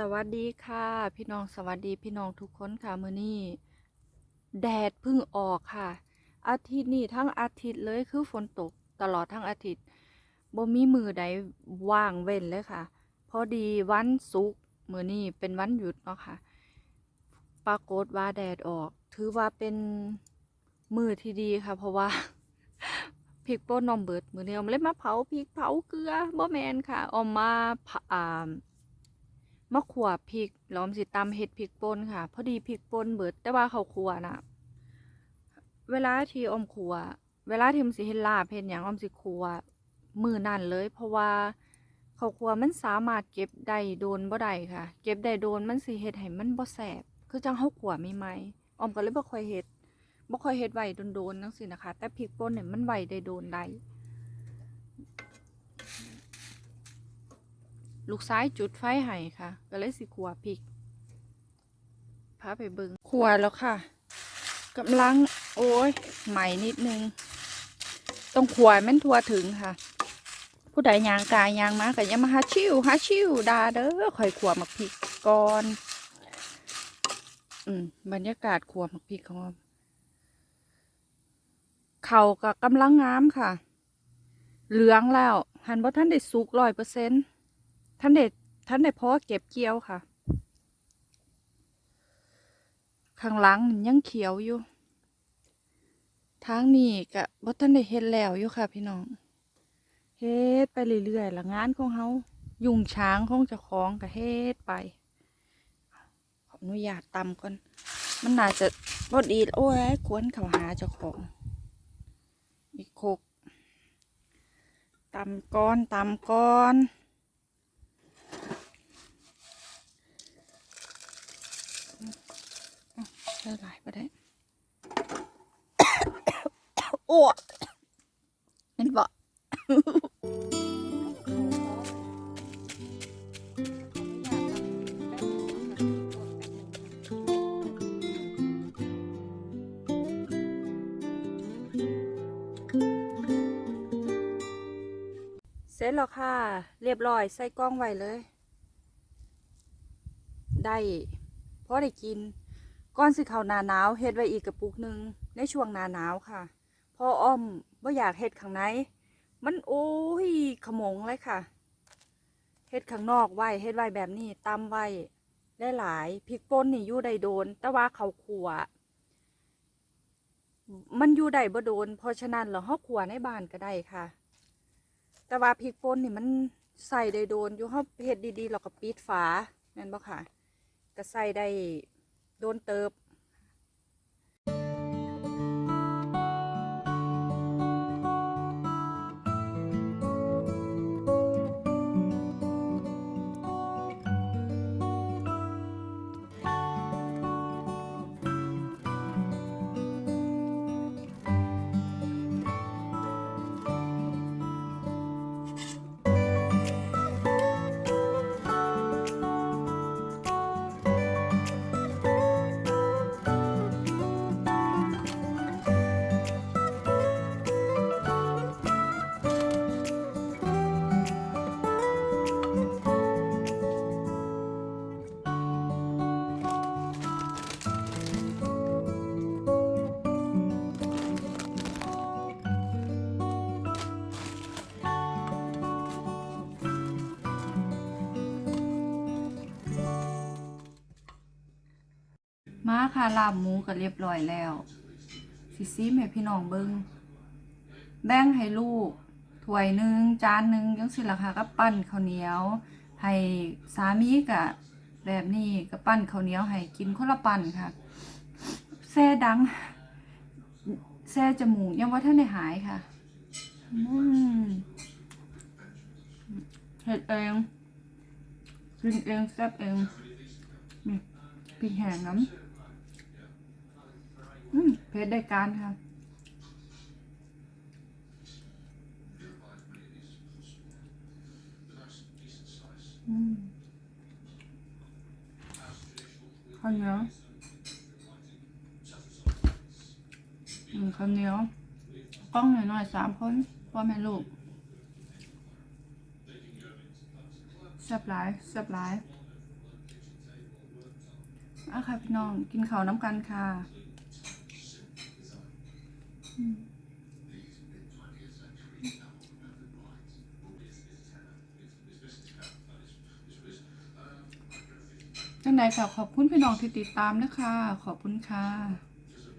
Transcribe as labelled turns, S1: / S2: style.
S1: สวัสดีค่ะ พี่น้องสวัสดีพี่น้องทุกคนค่ะมือนี้แดดเพิ่งออกค่ะ อาทิตย์นี้ทั้งอาทิตย์เลยคือฝนตกตลอดทั้งอาทิตย์บ่มีมือใดว่างเว้นเลยค่ะ พอดีวันศุกร์มือนี้เป็นวันหยุดเนาะค่ะ ปรากฏว่าแดดออก ถือว่าเป็นมือที่ดีค่ะ เพราะว่าพริกป่นนอมเบิดมื้อนี้ออมเลยมาเผาพริกเผาเกลือบ่แมนค่ะออมมาผะอ่า มะขวบพริกล้อมสิตำเห็ดพริกป่นค่ะ พอดีพริกป่นเบิด แต่ว่าเขาขัวน่ะเวลาที่อมคั่วเวลาที่อมสิเฮ็ดลาบเฮ็ดหยังอมสิคั่วมือนั้นเลย เพราะว่าเขาขัวมันสามารถเก็บได้โดนบ่ได้ค่ะ เก็บได้โดนมันสิเฮ็ดให้มันบ่แซ่บคือจังเฮาคั่วใหม่ๆออมก็เลยบ่ค่อยเฮ็ดบ่ค่อยเฮ็ดไหวโดนๆจังซี่นะคะ แต่พริกป่นเนี่ยมันไหวได้โดนได้ ลูกซ้ายจุดไฟให้ค่ะ ก็เลยสิขัวพริกพาไปเบิงขัวแล้วค่ะกำลังโอ้ยใหม่นิดนึงต้องขัวให้มันทั่วถึงค่ะ ผู้ใดยางกายยางมาก็อยังมาหาชิวหาชิวดาเด้อคอยขัวมักพริกก่อนอืมบรรยากาศขัวมักพริกของเราเขาก็กำลังงามค่ะ เหลืองแล้ว หันบ่ท่านได้สุกร้อยเปอร์เซ็นต์ ท่านเด็ดท่านเด็ดเพราะเก็บเกี่ยวค่ะ ข้างหลังยังเขียวอยู่ ทางนี้กะบ่ท่านได้เฮ็ดแล้วอยู่ค่ะ พี่น้อง เฮ็ดไปเรื่อยๆละงานของเฮายุ่งช้างของเจ้าของก็เฮ็ดไป ขออนุญาตตำก่อน มันน่าจะบ่ดีโอ้ยควรเข้าหาเจ้าของ อีกโคกตำก้อนตำก้อน ใช่หลายไปได้โอ้เห็นบ่เสร็จแล้วค่ะ เรียบร้อย ใส่กล้องไว้เลย ได้พอได้กิน ก้อนสิเขาหนาหนาวเฮ็ดไว้อีกกระปุกหนึ่งในช่วงหนาหนาวค่ะพออ้อมว่าอยากเฮ็ดข้างในมันโอ้ยขมงเลยค่ะเฮ็ดข้างนอกไว้เฮ็ดไว้แบบนี้ตำไว้ได้หลายพริกป่นนี่อยู่ได้โดน แต่ว่าเขาวขัวมันอยู่ได้บ่โดน เพราะฉะนั้นเราเฮาขัวในบ้านก็ได้ค่ะ แต่ว่าพริกป่นนี่มันใส่ได้โดนอยู่เฮาเฮ็ดดีๆเราก็ปิดฝาแม่นบ่ค่ะก็ใส่ได้ โดนเติบ มาค่ะลาบหมูก็เรียบร้อยแล้ว สิซีให้พี่น้องเบิงแบ่งให้ลูกถ้วยหนึ่งจานหนึ่งจังสิล่ะค่ะก็ปั้นข้าวเหนียว ให้สามีกะแบบนี้ก็ปั้นข้าวเหนียวให้กินคนละปั้นค่ะแซ่ดังแซ่จมูกยังว่าท่านได้หายค่ะอืมเห็ดเองกินเองแซ่บเองนี่พริกแห้งน้ำ อืมเพชรได้การค่ะ อืมข้าวเหนียวอืมข้าวเหนียวกล้องหน่อยๆสามคนพ่อแม่ลูกแซ่บหลายแซ่บหลายอะค่ะพี่น้องกินข้าวน้ำกันค่ะ จังใดก็ขอบคุณพี่น้องที่ติดตามนะคะ ขอบคุณค่ะ